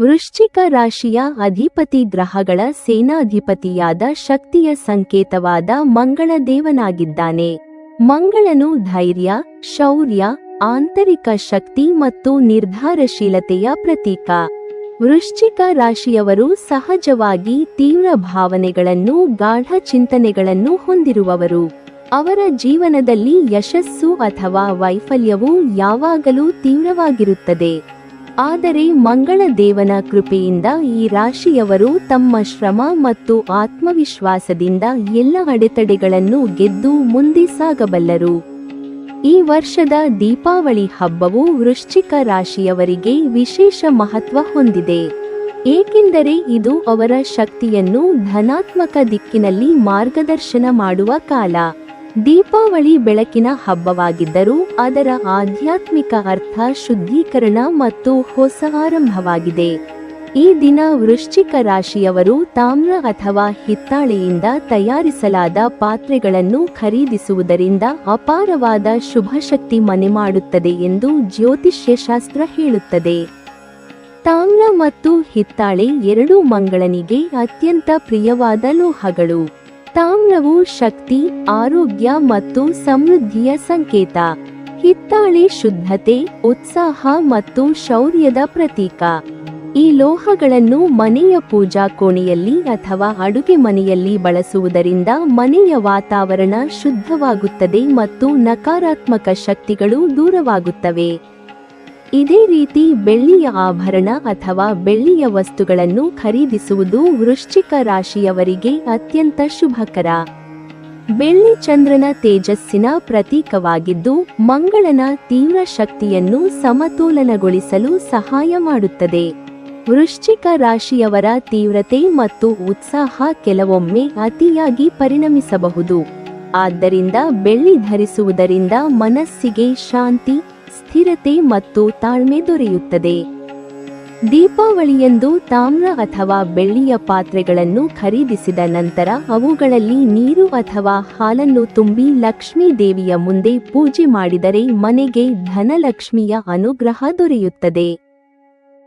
ವೃಶ್ಚಿಕ ರಾಶಿಯ ಅಧಿಪತಿ ಗ್ರಹಗಳ ಸೇನಾಧಿಪತಿಯಾದ ಶಕ್ತಿಯ ಸಂಕೇತವಾದ ಮಂಗಳ ದೇವನಾಗಿದ್ದಾನೆ ಮಂಗಳನು ಧೈರ್ಯ, ಶೌರ್ಯ, ಆಂತರಿಕ ಶಕ್ತಿ ಮತ್ತು ನಿರ್ಧಾರಶೀಲತೆಯ ಪ್ರತೀಕ. ವೃಶ್ಚಿಕ ರಾಶಿಯವರು ಸಹಜವಾಗಿ ತೀವ್ರ ಭಾವನೆಗಳನ್ನು, ಗಾಢ ಚಿಂತನೆಗಳನ್ನು ಹೊಂದಿರುವವರು. ಅವರ ಜೀವನದಲ್ಲಿ ಯಶಸ್ಸು ಅಥವಾ ವೈಫಲ್ಯವು ಯಾವಾಗಲೂ ತೀವ್ರವಾಗಿರುತ್ತದೆ. ಆದರೆ ಮಂಗಳ ದೇವನ ಕೃಪೆಯಿಂದ ಈ ರಾಶಿಯವರು ತಮ್ಮ ಶ್ರಮ ಮತ್ತು ಆತ್ಮವಿಶ್ವಾಸದಿಂದ ಎಲ್ಲ ಅಡೆತಡೆಗಳನ್ನು ಗೆದ್ದು ಮುಂದೆ ಸಾಗಬಲ್ಲರು. ಈ ವರ್ಷದ ದೀಪಾವಳಿ ಹಬ್ಬವು ವೃಶ್ಚಿಕ ರಾಶಿಯವರಿಗೆ ವಿಶೇಷ ಮಹತ್ವ ಹೊಂದಿದೆ. ಏಕೆಂದರೆ ಇದು ಅವರ ಶಕ್ತಿಯನ್ನು ಧನಾತ್ಮಕ ದಿಕ್ಕಿನಲ್ಲಿ ಮಾರ್ಗದರ್ಶನ ಮಾಡುವ ಕಾಲ. ದೀಪಾವಳಿ ಬೆಳಕಿನ ಹಬ್ಬವಾಗಿದ್ದರೂ ಅದರ ಆಧ್ಯಾತ್ಮಿಕ ಅರ್ಥ ಶುದ್ಧೀಕರಣ ಮತ್ತು ಹೊಸ ಆರಂಭವಾಗಿದೆ ಈ ದಿನ ವೃಶ್ಚಿಕ ರಾಶಿಯವರು ತಾಮ್ರ ಅಥವಾ ಹಿತ್ತಾಳೆಯಿಂದ ತಯಾರಿಸಲಾದ ಪಾತ್ರೆಗಳನ್ನು ಖರೀದಿಸುವುದರಿಂದ ಅಪಾರವಾದ ಶುಭಶಕ್ತಿ ಮನೆ ಮಾಡುತ್ತದೆ ಎಂದು ಜ್ಯೋತಿಷ್ಯಶಾಸ್ತ್ರ ಹೇಳುತ್ತದೆ. ತಾಮ್ರ ಮತ್ತು ಹಿತ್ತಾಳೆ ಎರಡೂ ಮಂಗಳನಿಗೆ ಅತ್ಯಂತ ಪ್ರಿಯವಾದ ಲೋಹಗಳು. ತಾಮ್ರವು ಶಕ್ತಿ, ಆರೋಗ್ಯ ಮತ್ತು ಸಮೃದ್ಧಿಯ ಸಂಕೇತ. ಹಿತ್ತಾಳೆ ಶುದ್ಧತೆ, ಉತ್ಸಾಹ ಮತ್ತು ಶೌರ್ಯದ ಪ್ರತೀಕ. ಈ ಲೋಹಗಳನ್ನು ಮನೆಯ ಪೂಜಾ ಕೋಣೆಯಲ್ಲಿ ಅಥವಾ ಅಡುಗೆ ಮನೆಯಲ್ಲಿ ಬಳಸುವುದರಿಂದ ಮನೆಯ ವಾತಾವರಣ ಶುದ್ಧವಾಗುತ್ತದೆ ಮತ್ತು ನಕಾರಾತ್ಮಕ ಶಕ್ತಿಗಳು ದೂರವಾಗುತ್ತವೆ. ಇದೇ ರೀತಿ ಬೆಳ್ಳಿಯ ಆಭರಣ ಅಥವಾ ಬೆಳ್ಳಿಯ ವಸ್ತುಗಳನ್ನು ಖರೀದಿಸುವುದು ವೃಶ್ಚಿಕ ರಾಶಿಯವರಿಗೆ ಅತ್ಯಂತ ಶುಭಕರ. ಬೆಳ್ಳಿ ಚಂದ್ರನ ತೇಜಸ್ಸಿನ ಪ್ರತೀಕವಾಗಿದ್ದು, ಮಂಗಳನ ತೀವ್ರ ಶಕ್ತಿಯನ್ನು ಸಮತೋಲನಗೊಳಿಸಲು ಸಹಾಯ ಮಾಡುತ್ತದೆ. ವೃಶ್ಚಿಕ ರಾಶಿಯವರ ತೀವ್ರತೆ ಮತ್ತು ಉತ್ಸಾಹ ಕೆಲವೊಮ್ಮೆ ಅತಿಯಾಗಿ ಪರಿಣಮಿಸಬಹುದು. ಆದ್ದರಿಂದ ಬೆಳ್ಳಿ ಧರಿಸುವುದರಿಂದ ಮನಸ್ಸಿಗೆ ಶಾಂತಿ ಸ್ಥಿರತೆ ಮತ್ತು ತಾಳ್ಮೆ ದೊರೆಯುತ್ತದೆ. ದೀಪಾವಳಿಯಂದು ತಾಮ್ರ ಅಥವಾ ಬೆಳ್ಳಿಯ ಪಾತ್ರೆಗಳನ್ನು ಖರೀದಿಸಿದ ನಂತರ ಅವುಗಳಲ್ಲಿ ನೀರು ಅಥವಾ ಹಾಲನ್ನು ತುಂಬಿ ಲಕ್ಷ್ಮೀ ದೇವಿಯ ಮುಂದೆ ಪೂಜೆ ಮಾಡಿದರೆ ಮನೆಗೆ ಧನಲಕ್ಷ್ಮಿಯ ಅನುಗ್ರಹ ದೊರೆಯುತ್ತದೆ.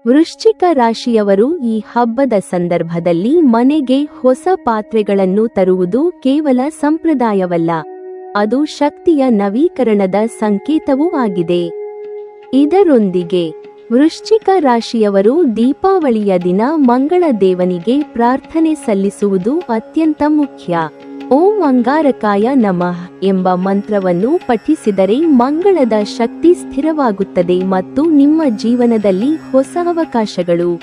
ವೃಶ್ಚಿಕ ರಾಶಿಯವರು ಈ ಹಬ್ಬದ ಸಂದರ್ಭದಲ್ಲಿ ಮನೆಗೆ ಹೊಸ ಪಾತ್ರೆಗಳನ್ನು ತರುವುದು ಕೇವಲ ಸಂಪ್ರದಾಯವಲ್ಲ. ಅದು ಶಕ್ತಿಯ ನವೀಕರಣದ ಸಂಕೇತವೂ ಆಗಿದೆ. ಇದರೊಂದಿಗೆ ವೃಶ್ಚಿಕ ರಾಶಿಯವರು ದೀಪಾವಳಿಯ ದಿನ ಮಂಗಳ ದೇವನಿಗೆ ಪ್ರಾರ್ಥನೆ ಸಲ್ಲಿಸುವುದು ಅತ್ಯಂತ ಮುಖ್ಯ. ಓಂ ಅಂಗಾರಕಾಯ ನಮಃ ಎಂಬ ಮಂತ್ರವನ್ನು ಪಠಿಸಿದರೆ ಮಂಗಳದ ಶಕ್ತಿ ಸ್ಥಿರವಾಗುತ್ತದೆ ಮತ್ತು ನಿಮ್ಮ ಜೀವನದಲ್ಲಿ ಹೊಸ ಅವಕಾಶಗಳು,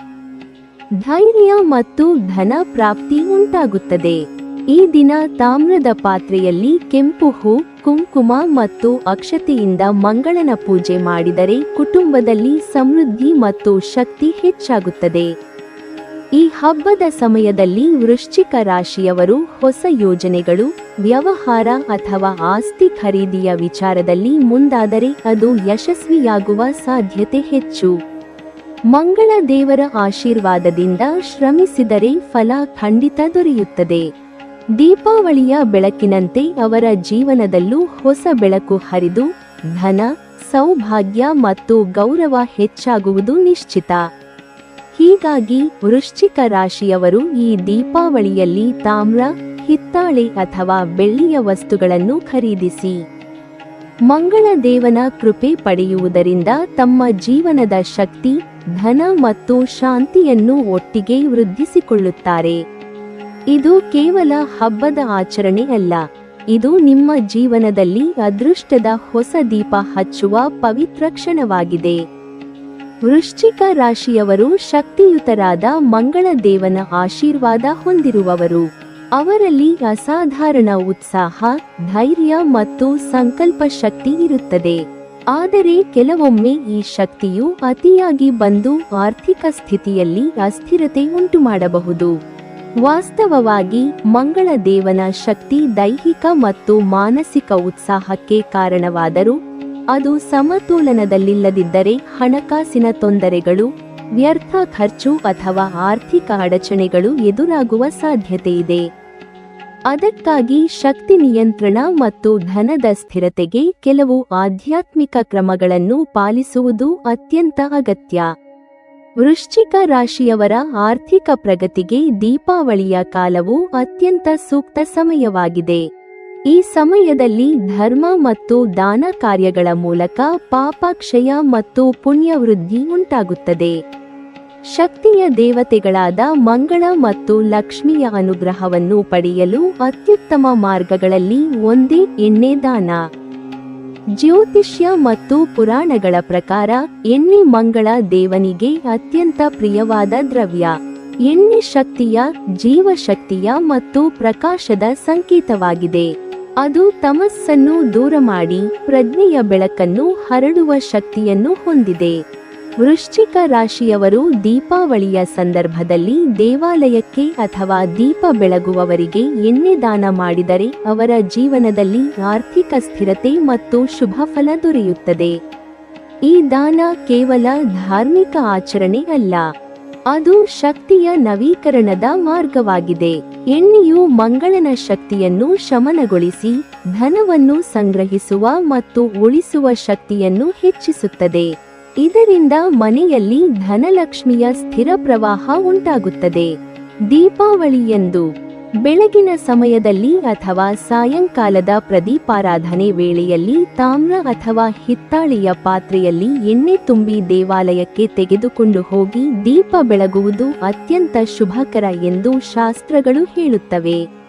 ಧೈರ್ಯ ಮತ್ತು ಧನ ಪ್ರಾಪ್ತಿ ಉಂಟಾಗುತ್ತದೆ. ಈ ದಿನ ತಾಮ್ರದ ಪಾತ್ರೆಯಲ್ಲಿ ಕೆಂಪು ಹೂ, ಕುಂಕುಮ ಮತ್ತು ಅಕ್ಷತೆಯಿಂದ ಮಂಗಳನ ಪೂಜೆ ಮಾಡಿದರೆ ಕುಟುಂಬದಲ್ಲಿ ಸಮೃದ್ಧಿ ಮತ್ತು ಶಕ್ತಿ ಹೆಚ್ಚಾಗುತ್ತದೆ. ಈ ಹಬ್ಬದ ಸಮಯದಲ್ಲಿ ವೃಶ್ಚಿಕ ರಾಶಿಯವರು ಹೊಸ ಯೋಜನೆಗಳು, ವ್ಯವಹಾರ ಅಥವಾ ಆಸ್ತಿ ಖರೀದಿಯ ವಿಚಾರದಲ್ಲಿ ಮುಂದಾದರೆ ಅದು ಯಶಸ್ವಿಯಾಗುವ ಸಾಧ್ಯತೆ ಹೆಚ್ಚು. ಮಂಗಳ ದೇವರ ಆಶೀರ್ವಾದದಿಂದ ಶ್ರಮಿಸಿದರೆ ಫಲ ಖಂಡಿತ ದೊರೆಯುತ್ತದೆ. ದೀಪಾವಳಿಯ ಬೆಳಕಿನಂತೆ ಅವರ ಜೀವನದಲ್ಲೂ ಹೊಸ ಬೆಳಕು ಹರಿದು ಧನ, ಸೌಭಾಗ್ಯ ಮತ್ತು ಗೌರವ ಹೆಚ್ಚಾಗುವುದು ನಿಶ್ಚಿತ. ಹೀಗಾಗಿ ವೃಶ್ಚಿಕ ರಾಶಿಯವರು ಈ ದೀಪಾವಳಿಯಲ್ಲಿ ತಾಮ್ರ, ಹಿತ್ತಾಳೆ ಅಥವಾ ಬೆಳ್ಳಿಯ ವಸ್ತುಗಳನ್ನು ಖರೀದಿಸಿ ಮಂಗಳ ದೇವನ ಕೃಪೆ ಪಡೆಯುವುದರಿಂದ ತಮ್ಮ ಜೀವನದ ಶಕ್ತಿ, ಧನ ಮತ್ತು ಶಾಂತಿಯನ್ನು ಒಟ್ಟಿಗೆ ವೃದ್ಧಿಸಿಕೊಳ್ಳುತ್ತಾರೆ. ಇದು ಕೇವಲ ಹಬ್ಬದ ಆಚರಣೆ ಅಲ್ಲ. ಇದು ನಿಮ್ಮ ಜೀವನದಲ್ಲಿ ಅದೃಷ್ಟದ ಹೊಸ ದೀಪ ಹಚ್ಚುವ ಪವಿತ್ರ ಕ್ಷಣವಾಗಿದೆ. ವೃಶ್ಚಿಕ ರಾಶಿಯವರು ಶಕ್ತಿಯುತರಾದ ಮಂಗಳ ದೇವನ ಆಶೀರ್ವಾದ ಹೊಂದಿರುವವರು. ಅವರಲ್ಲಿ ಅಸಾಧಾರಣ ಉತ್ಸಾಹ, ಧೈರ್ಯ ಮತ್ತು ಸಂಕಲ್ಪ ಶಕ್ತಿ ಇರುತ್ತದೆ. ಆದರೆ ಕೆಲವೊಮ್ಮೆ ಈ ಶಕ್ತಿಯು ಅತಿಯಾಗಿ ಬಂದು ಆರ್ಥಿಕ ಸ್ಥಿತಿಯಲ್ಲಿ ಅಸ್ಥಿರತೆ ಉಂಟುಮಾಡಬಹುದು. ವಾಸ್ತವವಾಗಿ ಮಂಗಳ ದೇವನ ಶಕ್ತಿ ದೈಹಿಕ ಮತ್ತು ಮಾನಸಿಕ ಉತ್ಸಾಹಕ್ಕೆ ಕಾರಣವಾದರೂ ಅದು ಸಮತೋಲನದಲ್ಲಿಲ್ಲದಿದ್ದರೆ ಹಣಕಾಸಿನ ತೊಂದರೆಗಳು, ವ್ಯರ್ಥ ಖರ್ಚು ಅಥವಾ ಆರ್ಥಿಕ ಅಡಚಣೆಗಳು ಎದುರಾಗುವ ಸಾಧ್ಯತೆಯಿದೆ. ಅದಕ್ಕಾಗಿ ಶಕ್ತಿ ನಿಯಂತ್ರಣ ಮತ್ತು ಧನದ ಸ್ಥಿರತೆಗೆ ಕೆಲವು ಆಧ್ಯಾತ್ಮಿಕ ಕ್ರಮಗಳನ್ನು ಪಾಲಿಸುವುದು ಅತ್ಯಂತ ಅಗತ್ಯ. ವೃಶ್ಚಿಕ ರಾಶಿಯವರ ಆರ್ಥಿಕ ಪ್ರಗತಿಗೆ ದೀಪಾವಳಿಯ ಕಾಲವು ಅತ್ಯಂತ ಸೂಕ್ತ ಸಮಯವಾಗಿದೆ. ಈ ಸಮಯದಲ್ಲಿ ಧರ್ಮ ಮತ್ತು ದಾನ ಕಾರ್ಯಗಳ ಮೂಲಕ ಪಾಪಕ್ಷಯ ಮತ್ತು ಪುಣ್ಯವೃದ್ಧಿ ಉಂಟಾಗುತ್ತದೆ. ಶಕ್ತಿಯ ದೇವತೆಗಳಾದ ಮಂಗಳ ಮತ್ತು ಲಕ್ಷ್ಮಿಯ ಅನುಗ್ರಹವನ್ನು ಪಡೆಯಲು ಅತ್ಯುತ್ತಮ ಮಾರ್ಗಗಳಲ್ಲಿ ಒಂದೇ ಎಣ್ಣೆ ದಾನ. ಜ್ಯೋತಿಷ್ಯ ಮತ್ತು ಪುರಾಣಗಳ ಪ್ರಕಾರ ಎಣ್ಣೆ ಮಂಗಳ ದೇವನಿಗೆ ಅತ್ಯಂತ ಪ್ರಿಯವಾದ ದ್ರವ್ಯ. ಎಣ್ಣೆ ಶಕ್ತಿಯ, ಜೀವಶಕ್ತಿಯ ಮತ್ತು ಪ್ರಕಾಶದ ಸಂಕೇತವಾಗಿದೆ. ಅದು ತಮಸ್ಸನ್ನು ದೂರ ಮಾಡಿ ಪ್ರಜ್ಞೆಯ ಬೆಳಕನ್ನು ಹರಡುವ ಶಕ್ತಿಯನ್ನು ಹೊಂದಿದೆ. ವೃಶ್ಚಿಕ ರಾಶಿಯವರು ದೀಪಾವಳಿಯ ಸಂದರ್ಭದಲ್ಲಿ ದೇವಾಲಯಕ್ಕೆ ಅಥವಾ ದೀಪ ಬೆಳಗುವವರಿಗೆ ಎಣ್ಣೆ ದಾನ ಮಾಡಿದರೆ ಅವರ ಜೀವನದಲ್ಲಿ ಆರ್ಥಿಕ ಸ್ಥಿರತೆ ಮತ್ತು ಶುಭ ಫಲ ದೊರೆಯುತ್ತದೆ. ಈ ದಾನ ಕೇವಲ ಧಾರ್ಮಿಕ ಆಚರಣೆ ಅಲ್ಲ, ಅದು ಶಕ್ತಿಯ ನವೀಕರಣದ ಮಾರ್ಗವಾಗಿದೆ. ಎಣ್ಣೆಯು ಮಂಗಳನ ಶಕ್ತಿಯನ್ನು ಶಮನಗೊಳಿಸಿ, ಧನವನ್ನು ಸಂಗ್ರಹಿಸುವ ಮತ್ತು ಉಳಿಸುವ ಶಕ್ತಿಯನ್ನು ಹೆಚ್ಚಿಸುತ್ತದೆ. ಇದರಿಂದ ಮನೆಯಲ್ಲಿ ಧನಲಕ್ಷ್ಮಿಯ ಸ್ಥಿರ ಪ್ರವಾಹ ಉಂಟಾಗುತ್ತದೆ. ದೀಪಾವಳಿಯಂದು ಬೆಳಗಿನ ಸಮಯದಲ್ಲಿ ಅಥವಾ ಸಾಯಂಕಾಲದ ಪ್ರದೀಪಾರಾಧನೆ ವೇಳೆಯಲ್ಲಿ ತಾಮ್ರ ಅಥವಾ ಹಿತ್ತಾಳೆಯ ಪಾತ್ರೆಯಲ್ಲಿ ಎಣ್ಣೆ ತುಂಬಿ ದೇವಾಲಯಕ್ಕೆ ತೆಗೆದುಕೊಂಡು ಹೋಗಿ ದೀಪ ಬೆಳಗುವುದು ಅತ್ಯಂತ ಶುಭಕರ ಎಂದು ಶಾಸ್ತ್ರಗಳು ಹೇಳುತ್ತವೆ.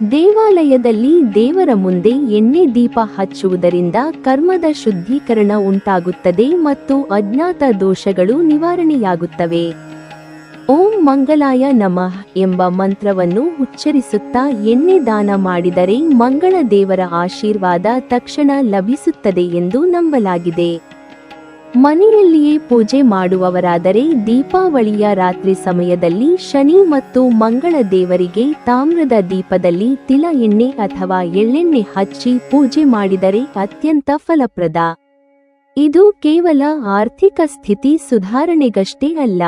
ದೇವಾಲಯದಲ್ಲಿ ದೇವರ ಮುಂದೆ ಎಣ್ಣೆ ದೀಪ ಹಚ್ಚುವುದರಿಂದ ಕರ್ಮದ ಶುದ್ಧೀಕರಣ ಉಂಟಾಗುತ್ತದೆ ಮತ್ತು ಅಜ್ಞಾತ ದೋಷಗಳು ನಿವಾರಣೆಯಾಗುತ್ತವೆ. ಓಂ ಮಂಗಲಾಯ ನಮಃ ಎಂಬ ಮಂತ್ರವನ್ನು ಉಚ್ಚರಿಸುತ್ತಾ ಎಣ್ಣೆ ದಾನ ಮಾಡಿದರೆ ಮಂಗಳ ದೇವರ ಆಶೀರ್ವಾದ ತಕ್ಷಣ ಲಭಿಸುತ್ತದೆ ಎಂದು ನಂಬಲಾಗಿದೆ. ಮನೆಯಲ್ಲಿಯೇ ಪೂಜೆ ಮಾಡುವವರಾದರೆ ದೀಪಾವಳಿಯ ರಾತ್ರಿ ಸಮಯದಲ್ಲಿ ಶನಿ ಮತ್ತು ಮಂಗಳ ದೇವರಿಗೆ ತಾಮ್ರದ ದೀಪದಲ್ಲಿ ತಿಲ ಎಣ್ಣೆ ಅಥವಾ ಎಳ್ಳೆಣ್ಣೆ ಹಚ್ಚಿ ಪೂಜೆ ಮಾಡಿದರೆ ಅತ್ಯಂತ ಫಲಪ್ರದ. ಇದು ಕೇವಲ ಆರ್ಥಿಕ ಸ್ಥಿತಿ ಸುಧಾರಣೆಗಷ್ಟೇ ಅಲ್ಲ.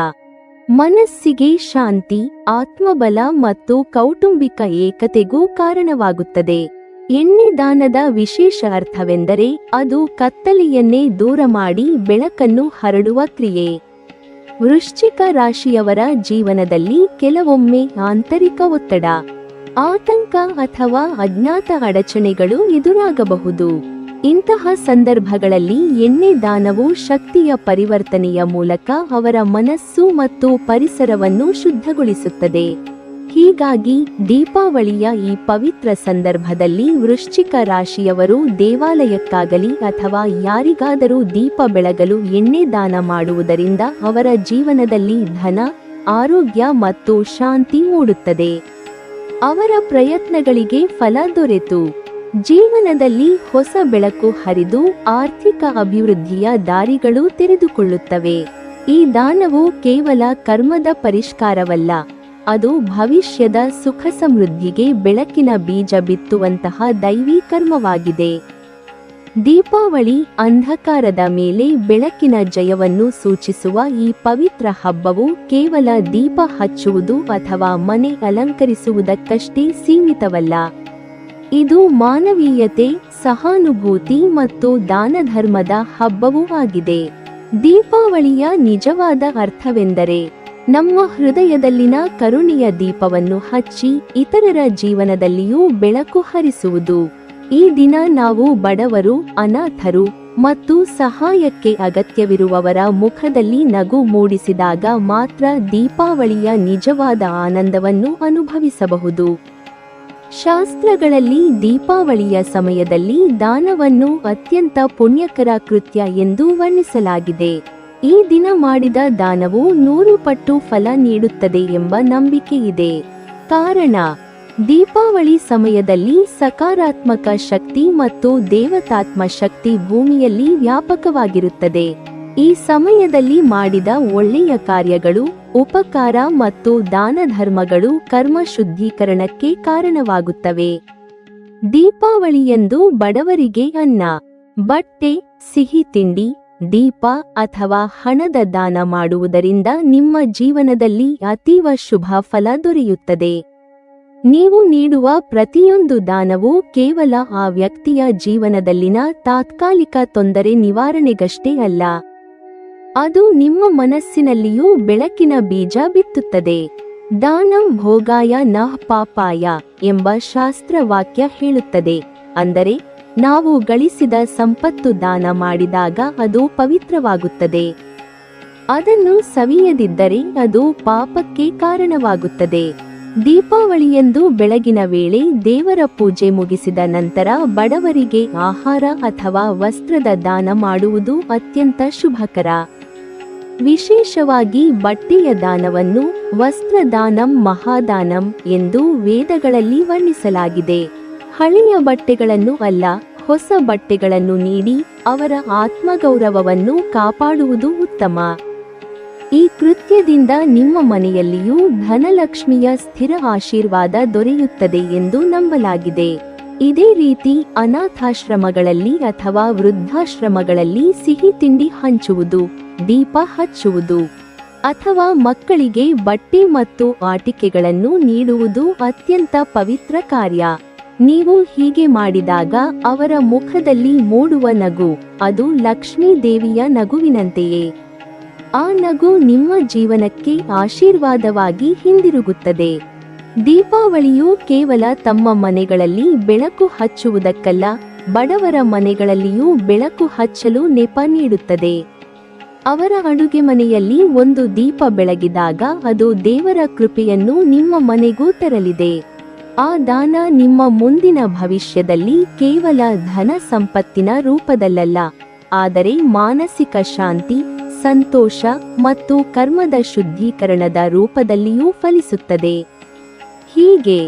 ಮನಸ್ಸಿಗೆ ಶಾಂತಿ, ಆತ್ಮಬಲ ಮತ್ತು ಕೌಟುಂಬಿಕ ಏಕತೆಗೂ ಕಾರಣವಾಗುತ್ತದೆ. ಎಣ್ಣೆ ದಾನದ ವಿಶೇಷ ಅರ್ಥವೆಂದರೆ ಅದು ಕತ್ತಲೆಯನ್ನೇ ದೂರ ಮಾಡಿ ಬೆಳಕನ್ನು ಹರಡುವ ಕ್ರಿಯೆ. ವೃಶ್ಚಿಕ ರಾಶಿಯವರ ಜೀವನದಲ್ಲಿ ಕೆಲವೊಮ್ಮೆ ಆಂತರಿಕ ಒತ್ತಡ, ಆತಂಕ ಅಥವಾ ಅಜ್ಞಾತ ಅಡಚಣೆಗಳು ಎದುರಾಗಬಹುದು. ಇಂತಹ ಸಂದರ್ಭಗಳಲ್ಲಿ ಎಣ್ಣೆ ದಾನವು ಶಕ್ತಿಯ ಪರಿವರ್ತನೆಯ ಮೂಲಕ ಅವರ ಮನಸ್ಸು ಮತ್ತು ಪರಿಸರವನ್ನು ಶುದ್ಧಗೊಳಿಸುತ್ತದೆ. ಹೀಗಾಗಿ ದೀಪಾವಳಿಯ ಈ ಪವಿತ್ರ ಸಂದರ್ಭದಲ್ಲಿ ವೃಶ್ಚಿಕ ರಾಶಿಯವರು ದೇವಾಲಯಕ್ಕಾಗಲಿ ಅಥವಾ ಯಾರಿಗಾದರೂ ದೀಪ ಬೆಳಗಲು ಎಣ್ಣೆ ದಾನ ಮಾಡುವುದರಿಂದ ಅವರ ಜೀವನದಲ್ಲಿ ಧನ, ಆರೋಗ್ಯ ಮತ್ತು ಶಾಂತಿ ಮೂಡುತ್ತದೆ. ಅವರ ಪ್ರಯತ್ನಗಳಿಗೆ ಫಲ ದೊರೆತು. ಜೀವನದಲ್ಲಿ ಹೊಸ ಬೆಳಕು ಹರಿದು ಆರ್ಥಿಕ ಅಭಿವೃದ್ಧಿಯ ದಾರಿಗಳು ತೆರೆದುಕೊಳ್ಳುತ್ತವೆ. ಈ ದಾನವು ಕೇವಲ ಕರ್ಮದ ಪರಿಷ್ಕಾರವಲ್ಲ. ಅದು ಭವಿಷ್ಯದ ಸುಖ ಸಮೃದ್ಧಿಗೆ ಬೆಳಕಿನ ಬೀಜ ಬಿತ್ತುವಂತಹ ದೈವಿ ಕರ್ಮವಾಗಿದೆ. ದೀಪಾವಳಿ ಅಂಧಕಾರದ ಮೇಲೆ ಬೆಳಕಿನ ಜಯವನ್ನು ಸೂಚಿಸುವ ಈ ಪವಿತ್ರ ಹಬ್ಬವು ಕೇವಲ ದೀಪ ಹಚ್ಚುವುದು ಅಥವಾ ಮನೆ ಅಲಂಕರಿಸುವುದಕ್ಕಷ್ಟೇ ಸೀಮಿತವಲ್ಲ. ಇದು ಮಾನವೀಯತೆ, ಸಹಾನುಭೂತಿ ಮತ್ತು ದಾನಧರ್ಮದ ಹಬ್ಬವೂ ಆಗಿದೆ. ದೀಪಾವಳಿಯ ನಿಜವಾದ ಅರ್ಥವೆಂದರೆ ನಮ್ಮ ಹೃದಯದಲ್ಲಿನ ಕರುಣೆಯ ದೀಪವನ್ನು ಹಚ್ಚಿ ಇತರರ ಜೀವನದಲ್ಲಿಯೂ ಬೆಳಕು ಹರಿಸುವುದು. ಈ ದಿನ ನಾವು ಬಡವರು, ಅನಾಥರು ಮತ್ತು ಸಹಾಯಕ್ಕೆ ಅಗತ್ಯವಿರುವವರ ಮುಖದಲ್ಲಿ ನಗು ಮೂಡಿಸಿದಾಗ ಮಾತ್ರ ದೀಪಾವಳಿಯ ನಿಜವಾದ ಆನಂದವನ್ನು ಅನುಭವಿಸಬಹುದು. ಶಾಸ್ತ್ರಗಳಲ್ಲಿ ದೀಪಾವಳಿಯ ಸಮಯದಲ್ಲಿ ದಾನವನ್ನು ಅತ್ಯಂತ ಪುಣ್ಯಕರ ಕೃತ್ಯ ಎಂದು ವರ್ಣಿಸಲಾಗಿದೆ. ಈ ದಿನ ಮಾಡಿದ ದಾನವು ನೂರು ಪಟ್ಟು ಫಲ ನೀಡುತ್ತದೆ ಎಂಬ ನಂಬಿಕೆ ಇದೆ. ಕಾರಣ, ದೀಪಾವಳಿ ಸಮಯದಲ್ಲಿ ಸಕಾರಾತ್ಮಕ ಶಕ್ತಿ ಮತ್ತು ದೇವತಾತ್ಮ ಶಕ್ತಿ ಭೂಮಿಯಲ್ಲಿ ವ್ಯಾಪಕವಾಗಿರುತ್ತದೆ. ಈ ಸಮಯದಲ್ಲಿ ಮಾಡಿದ ಒಳ್ಳೆಯ ಕಾರ್ಯಗಳು, ಉಪಕಾರ ಮತ್ತು ದಾನ ಧರ್ಮಗಳು ಕರ್ಮ ಶುದ್ಧೀಕರಣಕ್ಕೆ ಕಾರಣವಾಗುತ್ತವೆ. ದೀಪಾವಳಿಯಂದು ಬಡವರಿಗೆ ಅನ್ನ, ಬಟ್ಟೆ, ಸಿಹಿ ತಿಂಡಿ ದೀಪ ಅಥವಾ ಹಣದ ದಾನ ಮಾಡುವುದರಿಂದ ನಿಮ್ಮ ಜೀವನದಲ್ಲಿ ಅತೀವ ಶುಭ ಫಲ ದೊರೆಯುತ್ತದೆ. ನೀವು ನೀಡುವ ಪ್ರತಿಯೊಂದು ದಾನವು ಕೇವಲ ಆ ವ್ಯಕ್ತಿಯ ಜೀವನದಲ್ಲಿನ ತಾತ್ಕಾಲಿಕ ತೊಂದರೆ ನಿವಾರಣೆಗಷ್ಟೇ ಅಲ್ಲ. ಅದು ನಿಮ್ಮ ಮನಸ್ಸಿನಲ್ಲಿಯೂ ಬೆಳಕಿನ ಬೀಜ ಬಿತ್ತುತ್ತದೆ. ದಾನಂ ಭೋಗಾಯ ನಃ ಪಾಪಾಯ ಎಂಬ ಶಾಸ್ತ್ರವಾಕ್ಯ ಹೇಳುತ್ತದೆ. ಅಂದರೆ ನಾವು ಗಳಿಸಿದ ಸಂಪತ್ತು ದಾನ ಮಾಡಿದಾಗ ಅದು ಪವಿತ್ರವಾಗುತ್ತದೆ. ಅದನ್ನು ಸವಿಯದಿದ್ದರೆ ಅದು ಪಾಪಕ್ಕೆ ಕಾರಣವಾಗುತ್ತದೆ. ದೀಪಾವಳಿಯಂದು ಬೆಳಗಿನ ವೇಳೆ ದೇವರ ಪೂಜೆ ಮುಗಿಸಿದ ನಂತರ ಬಡವರಿಗೆ ಆಹಾರ ಅಥವಾ ವಸ್ತ್ರದ ದಾನ ಮಾಡುವುದು ಅತ್ಯಂತ ಶುಭಕರ. ವಿಶೇಷವಾಗಿ ಬಟ್ಟೆಯ ದಾನವನ್ನು ವಸ್ತ್ರದಾನಂ ಮಹಾದಾನಂ ಎಂದು ವೇದಗಳಲ್ಲಿ ವರ್ಣಿಸಲಾಗಿದೆ. ಹಳೆಯ ಬಟ್ಟೆಗಳನ್ನು ಅಲ್ಲ, ಹೊಸ ಬಟ್ಟೆಗಳನ್ನು ನೀಡಿ ಅವರ ಆತ್ಮಗೌರವವನ್ನು ಕಾಪಾಡುವುದು ಉತ್ತಮ. ಈ ಕೃತ್ಯದಿಂದ ನಿಮ್ಮ ಮನೆಯಲ್ಲಿಯೂ ಧನಲಕ್ಷ್ಮಿಯ ಸ್ಥಿರ ಆಶೀರ್ವಾದ ದೊರೆಯುತ್ತದೆ ಎಂದು ನಂಬಲಾಗಿದೆ. ಇದೇ ರೀತಿ ಅನಾಥಾಶ್ರಮಗಳಲ್ಲಿ ಅಥವಾ ವೃದ್ಧಾಶ್ರಮಗಳಲ್ಲಿ ಸಿಹಿ ತಿಂಡಿ ಹಂಚುವುದು, ದೀಪ ಹಚ್ಚುವುದು ಅಥವಾ ಮಕ್ಕಳಿಗೆ ಬಟ್ಟೆ ಮತ್ತು ಆಟಿಕೆಗಳನ್ನು ನೀಡುವುದು ಅತ್ಯಂತ ಪವಿತ್ರ ಕಾರ್ಯ. ನೀವು ಹೀಗೆ ಮಾಡಿದಾಗ ಅವರ ಮುಖದಲ್ಲಿ ಮೂಡುವ ನಗು, ಅದು ಲಕ್ಷ್ಮೀ ದೇವಿಯ ನಗುವಿನಂತೆಯೇ. ಆ ನಗು ನಿಮ್ಮ ಜೀವನಕ್ಕೆ ಆಶೀರ್ವಾದವಾಗಿ ಹಿಂದಿರುಗುತ್ತದೆ. ದೀಪಾವಳಿಯು ಕೇವಲ ತಮ್ಮ ಮನೆಗಳಲ್ಲಿ ಬೆಳಕು ಹಚ್ಚುವುದಕ್ಕಲ್ಲ, ಬಡವರ ಮನೆಗಳಲ್ಲಿಯೂ ಬೆಳಕು ಹಚ್ಚಲು ನೆಪ ನೀಡುತ್ತದೆ. ಅವರ ಅಡುಗೆ ಮನೆಯಲ್ಲಿ ಒಂದು ದೀಪ ಬೆಳಗಿದಾಗ ಅದು ದೇವರ ಕೃಪೆಯನ್ನು ನಿಮ್ಮ ಮನೆಗೂ ತರಲಿದೆ. ಆ ದಾನ ನಿಮ್ಮ ಮುಂದಿನ ಭವಿಷ್ಯದಲ್ಲಿ ಕೇವಲ ಧನ ಸಂಪತ್ತಿನ ರೂಪದಲ್ಲಲ್ಲ, ಆದರೆ ಮಾನಸಿಕ ಶಾಂತಿ, ಸಂತೋಷ ಮತ್ತು ಕರ್ಮದ ಶುದ್ಧೀಕರಣದ ರೂಪದಲ್ಲಿಯೂ ಫಲಿಸುತ್ತದೆ. ಹೀಗೆ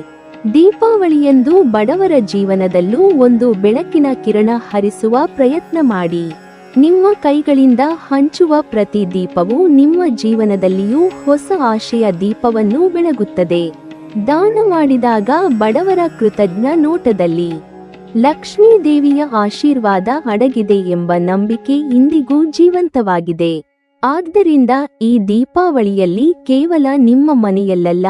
ದೀಪಾವಳಿಯಂದು ಬಡವರ ಜೀವನದಲ್ಲೂ ಒಂದು ಬೆಳಕಿನ ಕಿರಣ ಹರಿಸುವ ಪ್ರಯತ್ನ ಮಾಡಿ. ನಿಮ್ಮ ಕೈಗಳಿಂದ ಹಂಚುವ ಪ್ರತಿ ದೀಪವು ನಿಮ್ಮ ಜೀವನದಲ್ಲಿಯೂ ಹೊಸ ಆಶೆಯ ದೀಪವನ್ನು ಬೆಳಗುತ್ತದೆ. ದಾನ ಮಾಡಿದಾಗ ಬಡವರ ಕೃತಜ್ಞ ನೋಟದಲ್ಲಿ, ಲಕ್ಷ್ಮೀ ದೇವಿಯ ಆಶೀರ್ವಾದ ಅಡಗಿದೆ ಎಂಬ ನಂಬಿಕೆ ಇಂದಿಗೂ ಜೀವಂತವಾಗಿದೆ. ಆದ್ದರಿಂದ ಈ ದೀಪಾವಳಿಯಲ್ಲಿ ಕೇವಲ ನಿಮ್ಮ ಮನೆಯಲ್ಲಲ್ಲ,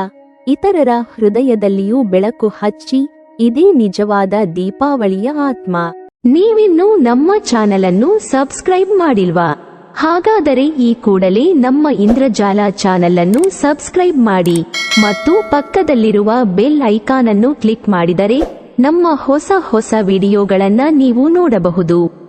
ಇತರರ ಹೃದಯದಲ್ಲಿಯೂ ಬೆಳಕು ಹಚ್ಚಿ, ಇದೇ ನಿಜವಾದ ದೀಪಾವಳಿಯ ಆತ್ಮ. ನೀವಿನ್ನೂ ನಮ್ಮ ಚಾನಲ್ ಅನ್ನು ಸಬ್ಸ್ಕ್ರೈಬ್ ಮಾಡಿಲ್ವಾ? ಹಾಗಾದರೆ ಈ ಕೂಡಲೇ ನಮ್ಮ ಇಂದ್ರಜಾಲ ಚಾನೆಲ್ ಅನ್ನು ಸಬ್ಸ್ಕ್ರೈಬ್ ಮಾಡಿ ಮತ್ತು ಪಕ್ಕದಲ್ಲಿರುವ ಬೆಲ್ ಐಕಾನ್ ಅನ್ನು ಕ್ಲಿಕ್ ಮಾಡಿದರೆ ನಮ್ಮ ಹೊಸ ಹೊಸ ವಿಡಿಯೋಗಳನ್ನು ನೀವು ನೋಡಬಹುದು.